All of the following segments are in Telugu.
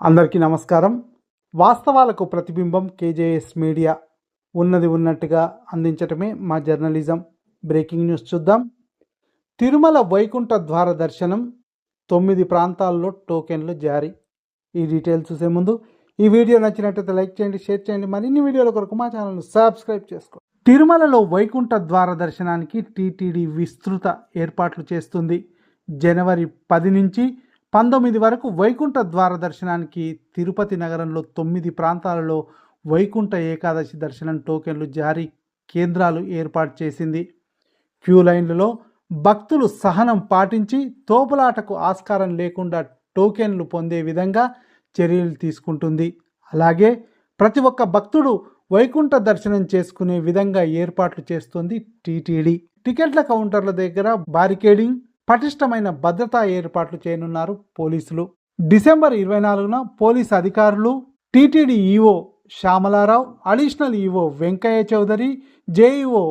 అందరికీ నమస్కారం. వాస్తవాలకు ప్రతిబింబం కేజేఎస్ మీడియా ఉన్నది ఉన్నట్టుగా అందించటమే మా జర్నలిజం. బ్రేకింగ్ న్యూస్ చూద్దాం. తిరుమల వైకుంఠ ద్వార దర్శనం తొమ్మిది ప్రాంతాల్లో టోకెన్లు జారీ. ఈ డీటెయిల్స్ చూసే ముందు ఈ వీడియో నచ్చినట్టయితే లైక్ చేయండి షేర్ చేయండి మరిన్ని వీడియోల కొరకు మా ఛానల్ను సబ్స్క్రైబ్ చేసుకోండి. తిరుమలలో వైకుంఠ ద్వార దర్శనానికి టీటీడీ విస్తృత ఏర్పాట్లు చేస్తుంది. జనవరి పది నుంచి పంతొమ్మిది వరకు వైకుంఠ ద్వార దర్శనానికి తిరుపతి నగరంలో తొమ్మిది ప్రాంతాలలో వైకుంఠ ఏకాదశి దర్శనం టోకెన్లు జారీ కేంద్రాలు ఏర్పాటు చేసింది. క్యూ లైన్లలో భక్తులు సహనం పాటించి తోపులాటకు ఆస్కారం లేకుండా టోకెన్లు పొందే విధంగా చర్యలు తీసుకుంటుంది. అలాగే ప్రతి ఒక్క భక్తుడు వైకుంఠ దర్శనం చేసుకునే విధంగా ఏర్పాట్లు చేస్తుంది టీటీడీ. టికెట్ల కౌంటర్ల దగ్గర బారికేడింగ్ పటిష్టమైన భద్రతా ఏర్పాట్లు చేయనున్నారు పోలీసులు. డిసెంబర్ ఇరవై నాలుగున పోలీస్ అధికారులు TTD EO Shyamala Rao additional EO Venkaiah Chowdary JEO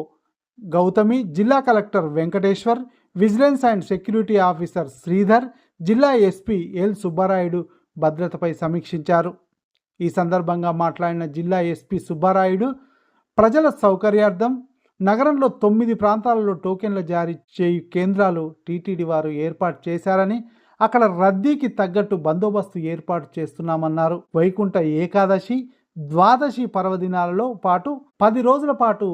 Gautami జిల్లా collector Venkateshwar vigilance and security officer Sridhar జిల్లా ఎస్పీ ఎల్ సుబ్బారాయుడు భద్రతపై సమీక్షించారు. ఈ సందర్భంగా మాట్లాడిన జిల్లా ఎస్పీ సుబ్బారాయుడు ప్రజల సౌకర్యార్థం నగరంలో తొమ్మిది ప్రాంతాలలో టోకెన్లు జారీ చేయు కేంద్రాలు టీటీడీ వారు ఏర్పాటు చేశారని అక్కడ రద్దీకి తగ్గట్టు బందోబస్తు ఏర్పాటు చేస్తున్నామన్నారు. వైకుంఠ ఏకాదశి ద్వాదశి పర్వదినాలలో పాటు పది రోజుల పాటు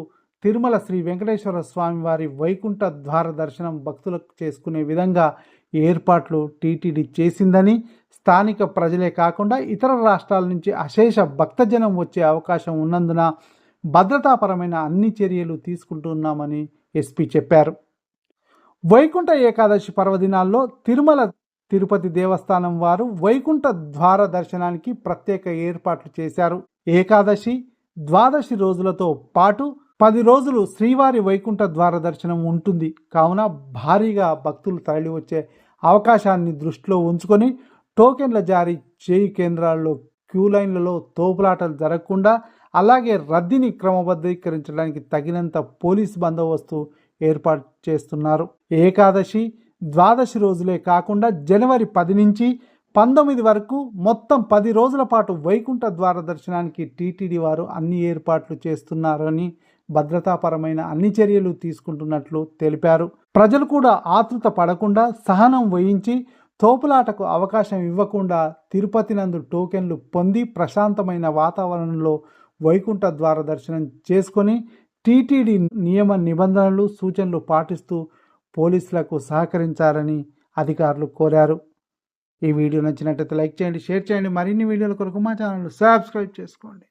తిరుమల శ్రీ వెంకటేశ్వర స్వామి వారి వైకుంఠ ద్వార దర్శనం భక్తులకు చేసుకునే విధంగా ఏర్పాట్లు టీటీడీ చేసిందని స్థానిక ప్రజలే కాకుండా ఇతర రాష్ట్రాల నుంచి అశేష భక్తజనం వచ్చే అవకాశం ఉన్నందున భద్రతాపరమైన అన్ని చర్యలు తీసుకుంటున్నామని ఎస్పీ చెప్పారు. వైకుంఠ ఏకాదశి పర్వదినాల్లో తిరుమల తిరుపతి దేవస్థానం వారు వైకుంఠ ద్వార దర్శనానికి ప్రత్యేక ఏర్పాట్లు చేశారు. ఏకాదశి ద్వాదశి రోజులతో పాటు పది రోజులు శ్రీవారి వైకుంఠ ద్వార దర్శనం ఉంటుంది. కావున భారీగా భక్తులు తరలి వచ్చే అవకాశాన్ని దృష్టిలో ఉంచుకొని టోకెన్ల జారీ చేయి కేంద్రాల్లో క్యూ లైన్లలో తోపులాటలు జరగకుండా అలాగే రద్దీని క్రమబద్ధీకరించడానికి తగినంత పోలీస్ బందోబస్తు ఏర్పాటు చేస్తున్నారు. ఏకాదశి ద్వాదశి రోజులే కాకుండా జనవరి పది నుంచి పంతొమ్మిది వరకు మొత్తం పది రోజుల పాటు వైకుంఠ ద్వార దర్శనానికి టీటీడీ వారు అన్ని ఏర్పాట్లు చేస్తున్నారని భద్రతాపరమైన అన్ని చర్యలు తీసుకుంటున్నట్లు తెలిపారు. ప్రజలు కూడా ఆతృత పడకుండా సహనం వహించి తోపులాటకు అవకాశం ఇవ్వకుండా తిరుపతి నందు టోకెన్లు పొంది ప్రశాంతమైన వాతావరణంలో వైకుంఠ ద్వార దర్శనం చేసుకొని టీటీడీ నియమ నిబంధనలు సూచనలు పాటిస్తూ పోలీసులకు సహకరించాలని అధికారులు కోరారు. ఈ వీడియో నచ్చినట్లయితే లైక్ చేయండి షేర్ చేయండి. మరిన్ని వీడియోల కొరకు మా ఛానల్ సబ్స్క్రైబ్ చేసుకోండి.